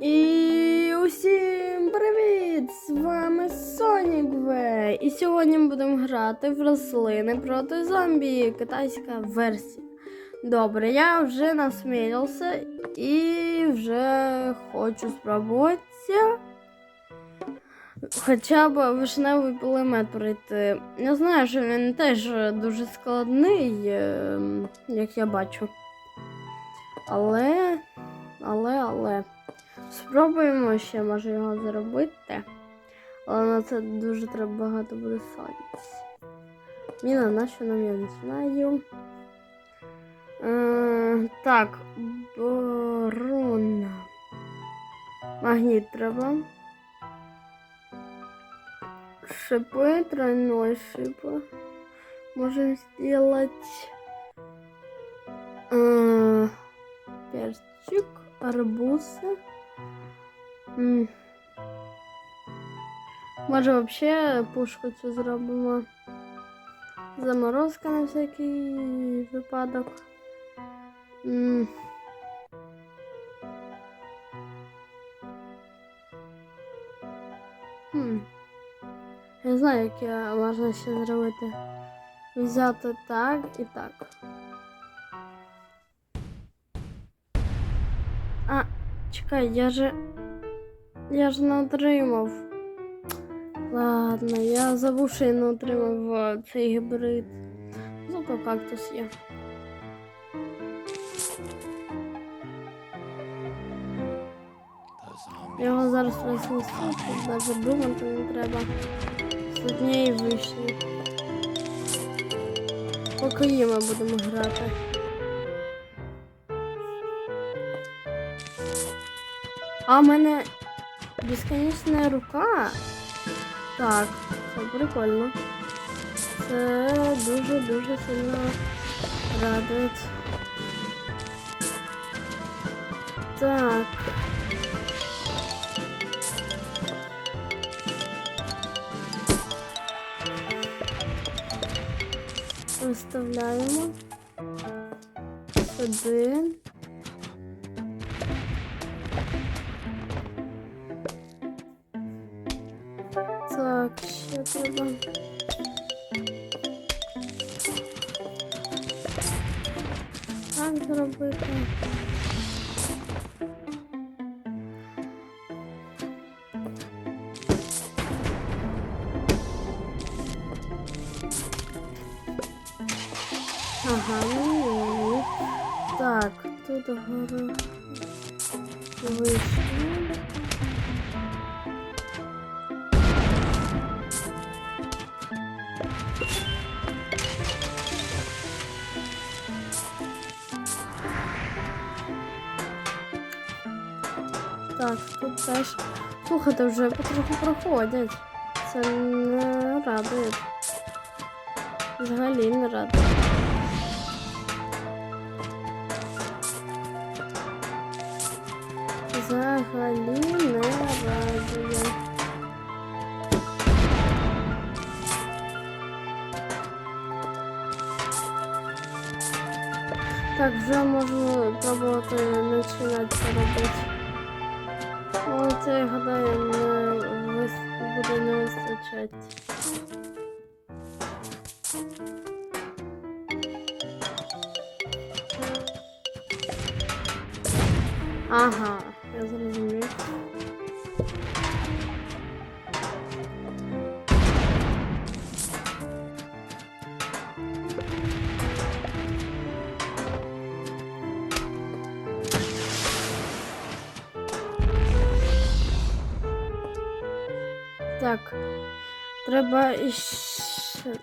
І усім привіт! З вами V. І сьогодні ми будемо грати в рослини проти зомбі. Китайська версія. Добре, я вже насмілився і вже хочу спробуватися. Хоча б вишневий пулемет пройти. Я знаю, що він теж дуже складний, ем, як я бачу. Але, але, але. Спробуємо ще, може, його зробити. Але на це дуже треба багато буде садитися. Міна, на що нам я не знаю. Е, так, борона. Магніт треба. Шипы, тройной шипа. Можем сделать э, перчик, арбузы. Може вообще пушку цю зробимо. Заморозка на всякий випадок. М. Я знаю, як я можна ще зробити. Взяти так і так. А, чекай, я же. Я ж не отримав. Ладно, я забув, що я не отримав е, цей гібрид. Зато кактус є. Його зараз рознесу, тут навіть думати не треба. З однієї вийшли. Поки ми будемо грати. А мене безконечна рука. Так, це прикольно. Це дуже-дуже сильно радує. Так. Виставляємо сюди. Ага, ну так, тут гору вийшли. Так, тут теж. Слухайте, вже потроху проходять. Це не радує. Взагалі не радує. Взагалі не радує. Так, вже можна пробувати починати це робити. Ну, це, я гадаю, не буде не вистачати. Ага, треба іще.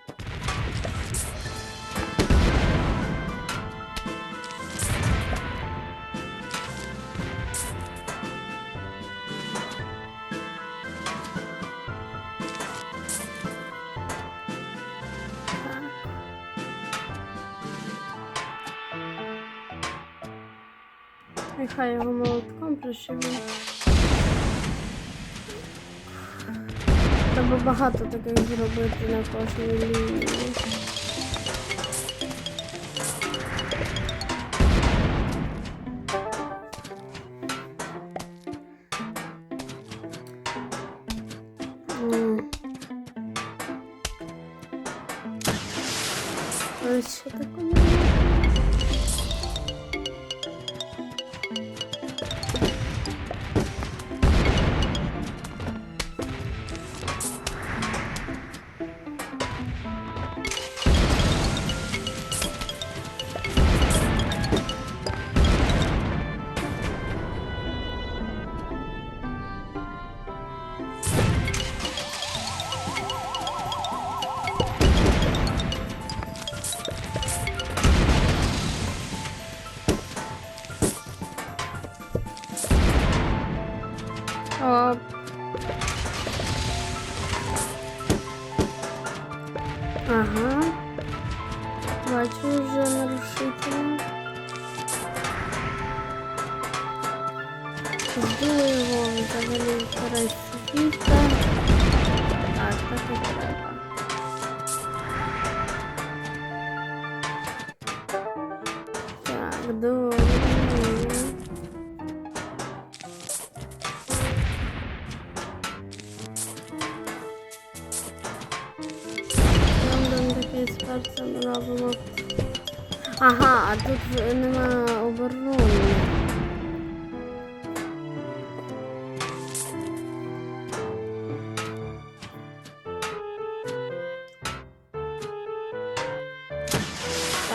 Нехай його молотком треба багато таких зробити на кожній лінії. Ось що таке.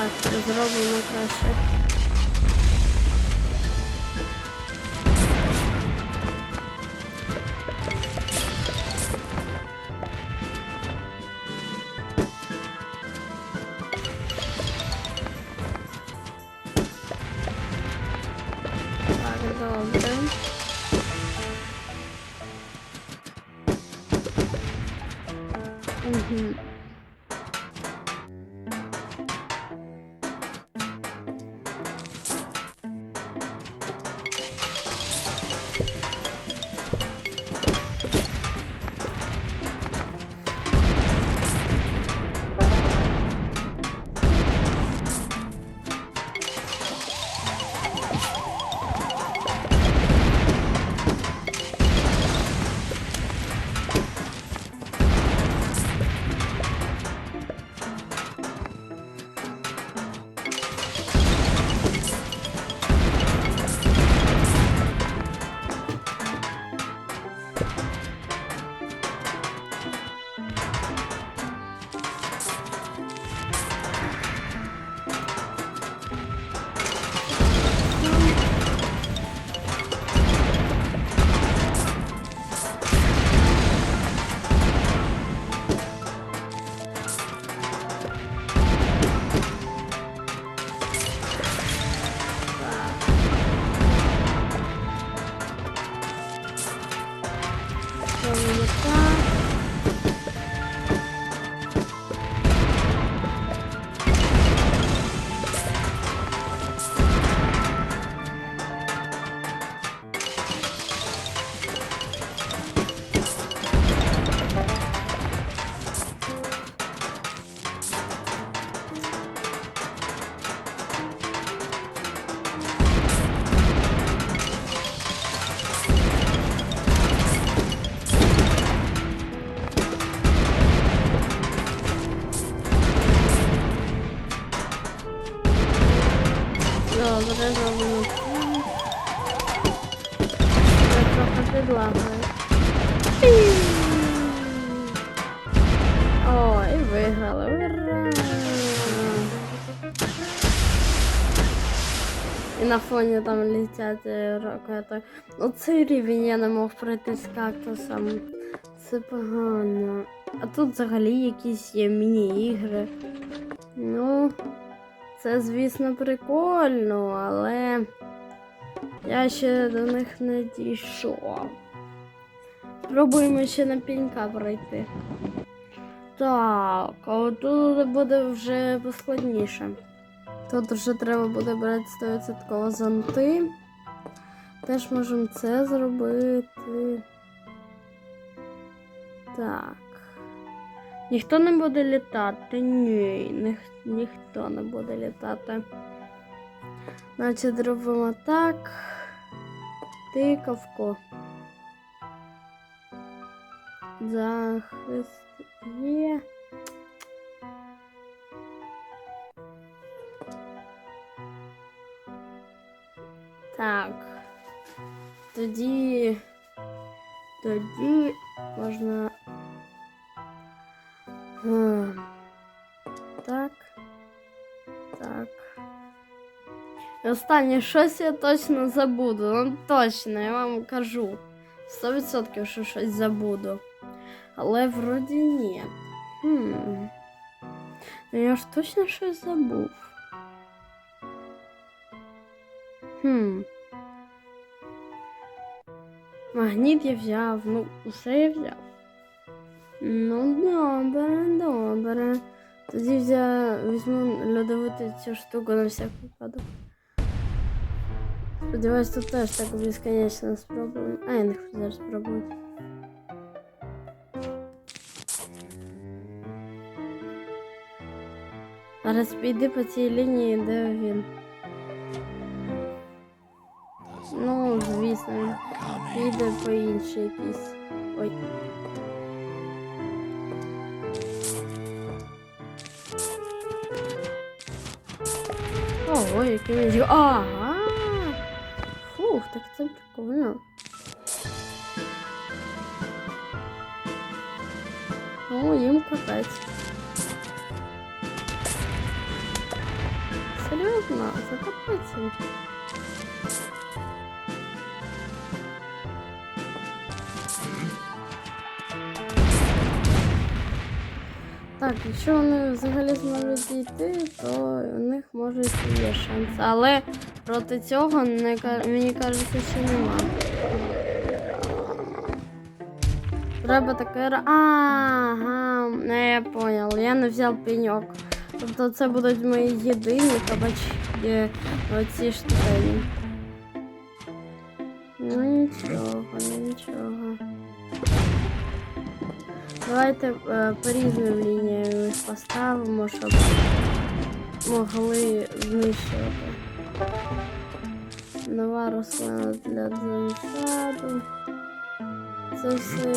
Так, зробимо краще. Фоні там летять е, ракети. Ну цей рівень я не мог пройти з кактусом. Це погано. А тут взагалі якісь є міні-ігри. Ну, це, звісно, прикольно, але я ще до них не дійшов. Пробуємо ще на пінька пройти. Так, а от тут буде вже поскладніше. Тут вже треба буде брати 100% зонти. Теж можемо це зробити. Так. Ніхто не буде літати. Ні, ніх, ніхто не буде літати. Значить, робимо так. Тикавку. Захист є. Так. Тоді. Тоді можна. Ем, Так. Так. І останнє щось я точно забуду. Ну точно, я вам кажу. 100% що щось забуду. Але вроді ні. Хм. Ну я ж точно щось забув. Хм. Магніт я взяв, ну, усе я взяв. Ну, добре, добре. Тоді взя... візьму льодовити цю штуку на всяк випадок. Сподіваюсь, тут теж так безконечно спробуємо. А, я не хочу зараз спробувати. Зараз піди по цій лінії, де він. Ну, звісно, він піде по іншій якійсь. Ой. Ого, який він. зі- Ага. Фух, так це прикольно. Якщо вони взагалі зможуть дійти, то у них може є шанс. Але проти цього не, мені кажеться, що нема. Треба таке. Ага, не я понял. Я не взяв пеньок. Тобто це будуть мої єдині кабачки оці штуки. Ну нічого, нічого. Давайте е, по різним лініям поставимо, щоб могли знищувати. Нова рослина для засаду. Це все,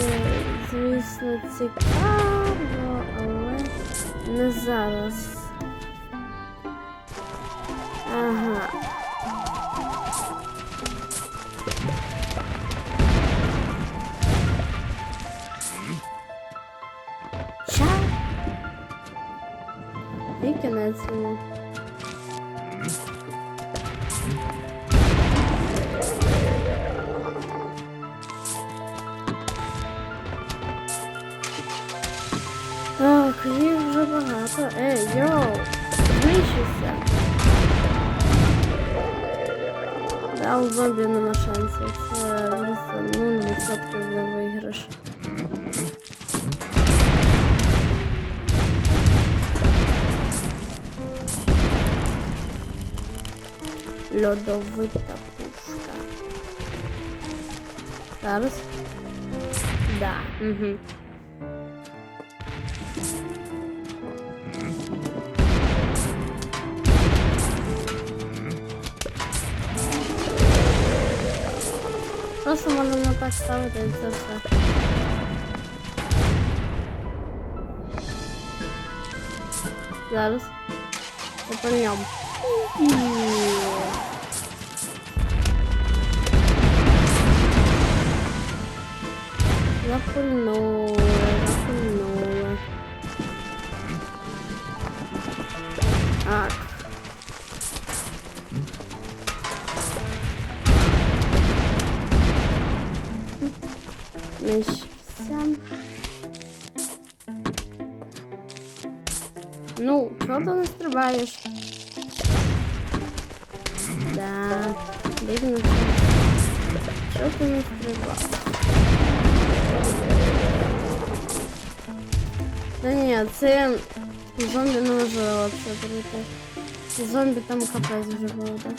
звісно, цікаво, але не зараз. Знищуйся! Да, у зомбі нема шансів. Це просто 0% на виграш. Льодовита пушка. Зараз. Да. Угу. Просто можна так ставити і це все. Зараз. Попальнем. Запульнула, запульнула. Так. Місця. Ну, чого ти не стрибаєш? Да, бігну. Чого ти не стрибав? Та ні, це зомбі неможливо це пройти. Зомбі там капець вже було, так?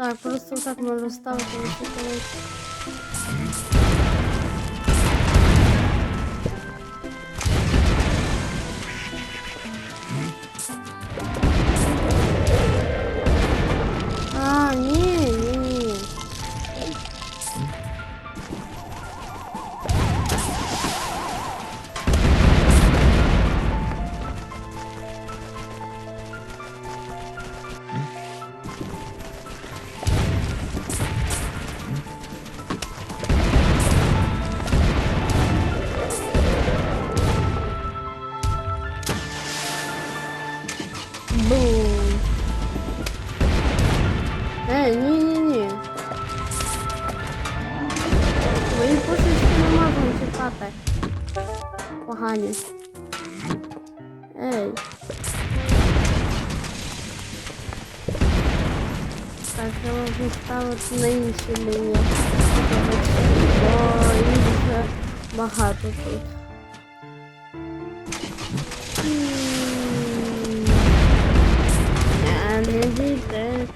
Так, просто так можна ставити погані. Ей. Так, треба вже ставити на інші лінії. Бо їх вже багато тут. А, Не дійде,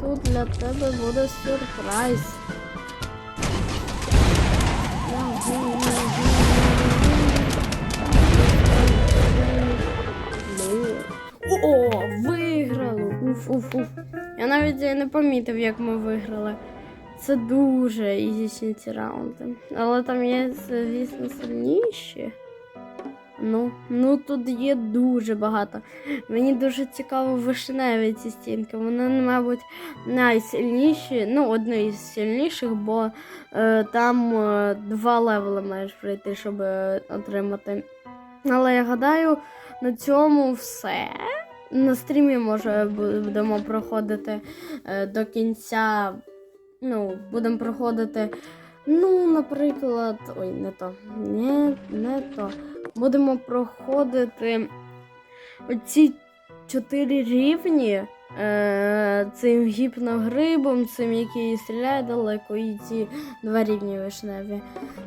Тут для тебе буде сюрприз. О, виграли! Уф, уф, уф. Я навіть не помітив, як ми виграли. Це дуже ізічні ці раунди. Але там є, звісно, сильніші. Ну, ну тут є дуже багато. Мені дуже цікаво вишневі ці стінки. Вони, мабуть, найсильніші, ну, одні із сильніших, бо е, там е, два левели маєш пройти, щоб е, отримати. Але я гадаю, на цьому все. На стрімі, може, будемо проходити е, до кінця. Ну, будемо проходити. Ну, наприклад, ой, не то. Не, не то. Будемо проходити оці чотири рівні е, цим гіпногрибом, цим, який стріляє далеко, і ці два рівні вишневі.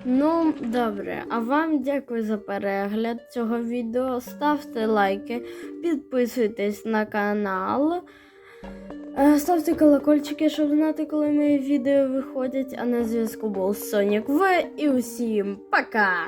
Ну, добре, а вам дякую за перегляд цього відео. Ставте лайки, підписуйтесь на канал. Е, Ставте колокольчики, щоб знати, коли мої відео виходять. А на зв'язку був Сонік В. І усім пока!